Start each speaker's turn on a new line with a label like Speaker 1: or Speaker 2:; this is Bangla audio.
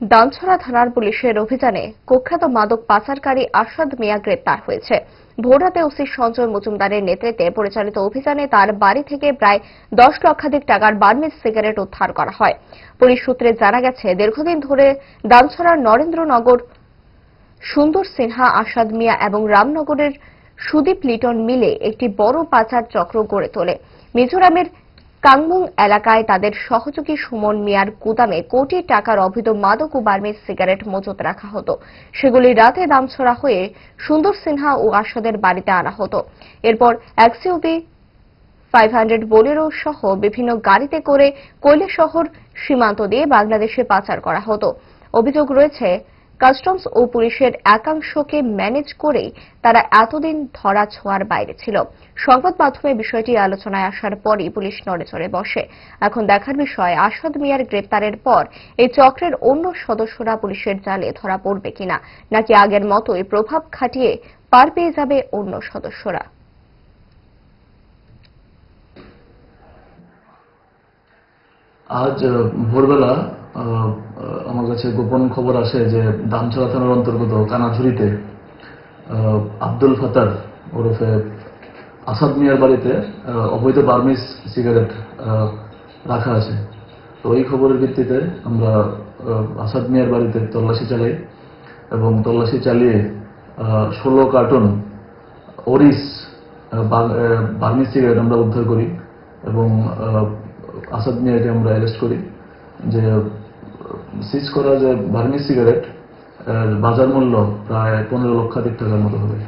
Speaker 1: ডানছড়া থানার পুলিশের অভিযানে কুখ্যাত মাদক পাচারকারী আসাদ মিয়া গ্রেপ্তার হয়েছে। ভোররাতে ওসি সঞ্জয় মজুমদারের নেতৃত্বে পরিচালিত অভিযানে তার বাড়ি থেকে প্রায় দশ লক্ষাধিক টাকার বার্মিজ সিগারেট উদ্ধার করা হয়। পুলিশ সূত্রে জানা গেছে, দীর্ঘদিন ধরে ডানছড়ার নরেন্দ্রনগর, সুন্দর সিনহা আসাদ মিয়া এবং রামনগরের সুদীপ লিটন মিলে একটি বড় পাচার চক্র গড়ে তোলে। মিজোরামের কাংমুং এলাকায় তাদের সহযোগী সুমন মিয়ার গুদামে কোটি টাকার অবৈধ মাদক ও বার্মিজ সিগারেট মজুত রাখা হতো। সেগুলি রাতে দামছড়া হয়ে সুন্দর সিনহা ও আসাদের বাড়িতে আনা হতো। এরপর এক্সইউভি ফাইভ হান্ড্রেড বোলেরো সহ বিভিন্ন গাড়িতে করে কৈলে শহর সীমান্ত দিয়ে বাংলাদেশে পাচার করা হতো। অভিযোগ রয়েছে কাস্টমস ও পুলিশের একাংশকে ম্যানেজ করেই তারা এতদিন ধরা ছোঁয়ার বাইরে ছিল। সংবাদ মাধ্যমে বিষয়টি আলোচনায় আসার পরই পুলিশ নড়েচড়ে বসে। এখন দেখার বিষয়, আসাদ মিয়ার গ্রেপ্তারের পর এই চক্রের অন্য সদস্যরা পুলিশের জালে ধরা পড়বে কিনা, নাকি আগের মতোই প্রভাব খাটিয়ে পার পেয়ে যাবে অন্য সদস্যরা?
Speaker 2: আজ ভোরবেলা আমার কাছে গোপন খবর আসে যে দামছড়া থানার অন্তর্গত কানাঝুরিতে আব্দুল ফাতার ওরফে আসাদ মিয়ার বাড়িতে অবৈধ বার্মিস সিগারেট রাখা আছে। তো এই খবরের ভিত্তিতে আমরা আসাদ মিয়ার বাড়িতে তল্লাশি চালাই এবং তল্লাশি চালিয়ে ষোলো কার্টন ওরিস বার্মিস সিগারেট আমরা উদ্ধার করি এবং আসাদ মিয়াকে আমরা অ্যারেস্ট করি যে সিজ করা যে বার্মি সিগারেট বাজার মূল্য প্রায় পনেরো লক্ষাধিক টাকার মতো হবে।